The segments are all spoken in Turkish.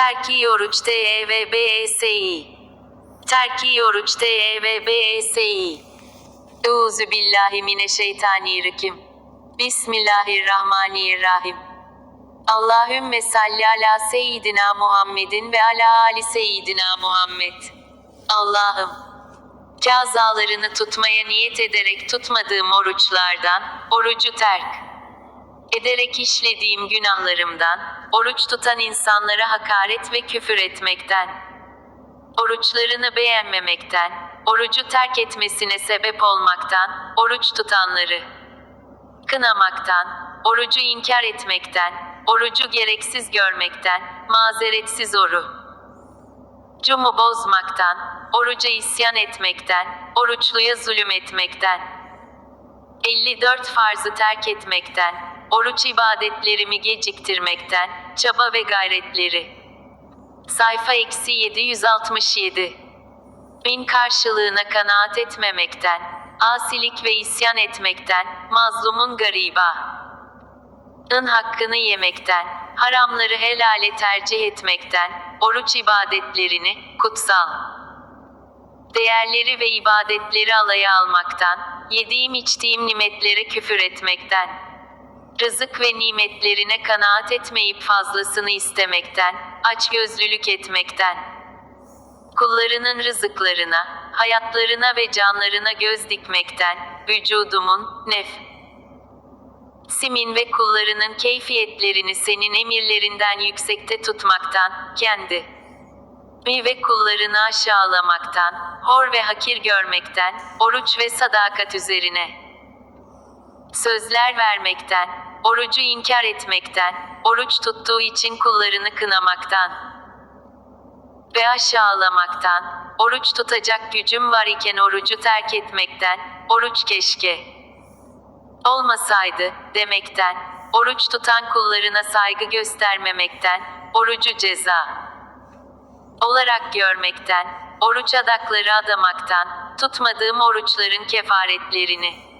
Terki oruç T E V B E S I. Terki oruç T E V B E S I. Euzu billahi mineşşeytanirracim. Bismillahirrahmanirrahim. Allahümme salli ala seyyidina Muhammedin ve ala ali seyyidina Muhammed. Allah'ım, kazalarını tutmaya niyet ederek tutmadığım oruçlardan, orucu terk ederek işlediğim günahlarımdan, oruç tutan insanlara hakaret ve küfür etmekten, oruçlarını beğenmemekten, orucu terk etmesine sebep olmaktan, oruç tutanları kınamaktan, orucu inkar etmekten, orucu gereksiz görmekten, mazeretsiz oru. Cumu bozmaktan, oruca isyan etmekten, oruçluya zulüm etmekten, 54 farzı terk etmekten, oruç ibadetlerimi geciktirmekten, çaba ve gayretleri. Sayfa eksi 767. Bin karşılığına kanaat etmemekten, asilik ve isyan etmekten, mazlumun gariba. ın hakkını yemekten, haramları helale tercih etmekten, oruç ibadetlerini, kutsal değerleri ve ibadetleri alaya almaktan, yediğim içtiğim nimetlere küfür etmekten, rızık ve nimetlerine kanaat etmeyip fazlasını istemekten, açgözlülük etmekten, kullarının rızıklarına, hayatlarına ve canlarına göz dikmekten, vücudumun, nef, simin ve kullarının keyfiyetlerini senin emirlerinden yüksekte tutmaktan, kendi mi ve kullarını aşağılamaktan, hor ve hakir görmekten, oruç ve sadakat üzerine. Sözler vermekten, orucu inkar etmekten, oruç tuttuğu için kullarını kınamaktan. Ve aşağılamaktan, oruç tutacak gücüm var iken orucu terk etmekten, oruç keşke olmasaydı demekten, oruç tutan kullarına saygı göstermemekten, orucu ceza olarak görmekten, oruç adakları adamaktan, tutmadığım oruçların kefaretlerini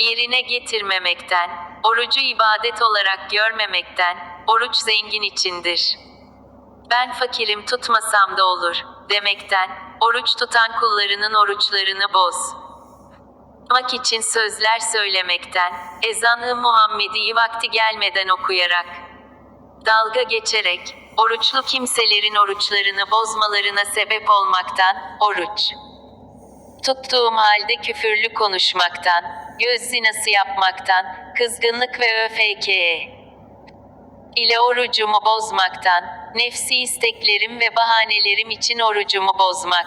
yerine getirmemekten, orucu ibadet olarak görmemekten, oruç zengin içindir. Ben fakirim tutmasam da olur, demekten, oruç tutan kullarının oruçlarını boz. Mak için sözler söylemekten, ezanı Muhammedi'yi vakti gelmeden okuyarak, dalga geçerek, oruçlu kimselerin oruçlarını bozmalarına sebep olmaktan, oruç. Tuttuğum halde küfürlü konuşmaktan, göz zinası yapmaktan, kızgınlık ve öfke ile orucumu bozmaktan, nefsi isteklerim ve bahanelerim için orucumu bozmak.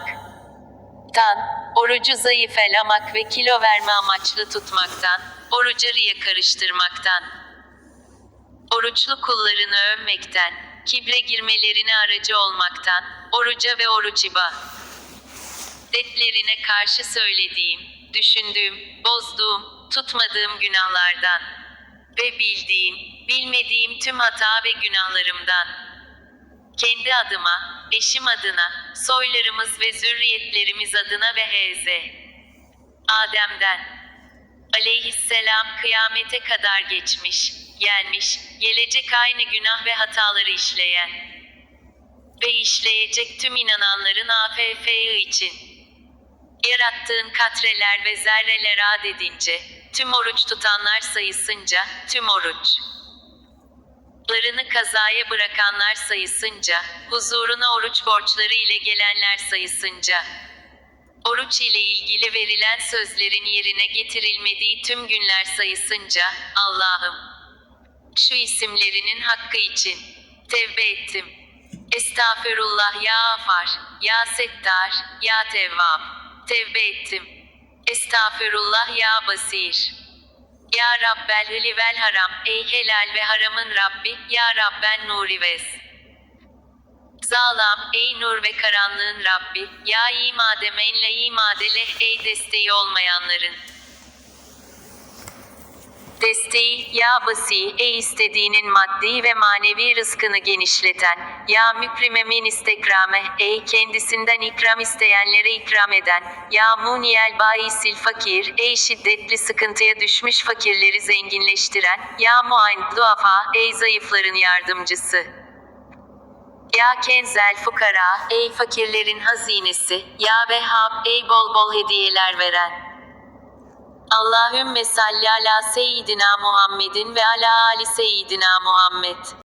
Tan, orucu zayıfelamak ve kilo verme amaçlı tutmaktan, oruca riya karıştırmaktan, oruçlu kullarını övmekten, kibre girmelerine aracı olmaktan, oruca ve oruç ibadetlerine karşı söylediğim, düşündüğüm, bozduğum, tutmadığım günahlardan ve bildiğim, bilmediğim tüm hata ve günahlarımdan. Kendi adıma, eşim adına, soylarımız ve zürriyetlerimiz adına ve Hz. Adem'den aleyhisselam kıyamete kadar geçmiş, gelmiş, gelecek aynı günah ve hataları işleyen ve işleyecek tüm inananların AFF'ı için yarattığın katreler ve zerreler adedince, tüm oruç tutanlar sayısınca, tüm oruç larını kazaya bırakanlar sayısınca, huzuruna oruç borçları ile gelenler sayısınca, oruç ile ilgili verilen sözlerin yerine getirilmediği tüm günler sayısınca, Allah'ım, şu isimlerinin hakkı için, tevbe ettim. Estağfirullah ya Afar, ya Settar, ya Tevvab, tevbe ettim. Estağfirullah ya Basir. Ya Rabbel hili vel haram, ey helal ve haramın Rabbi, Ya Rabben nuri ves. Zalam, ey nur ve karanlığın Rabbi, Ya imade menle imade leh, ey desteği olmayanların. Desteği, ya basi, ey istediğinin maddi ve manevi rızkını genişleten, ya mükrime min istekrame, ey kendisinden ikram isteyenlere ikram eden, ya muniyel baisil fakir, ey şiddetli sıkıntıya düşmüş fakirleri zenginleştiren, ya muayn duafa, ey zayıfların yardımcısı. Ya kenzel fukara, ey fakirlerin hazinesi, ya Vehhab, ey bol bol hediyeler veren. Allahümme salli ala seyyidina Muhammedin ve ala ali seyyidina Muhammed.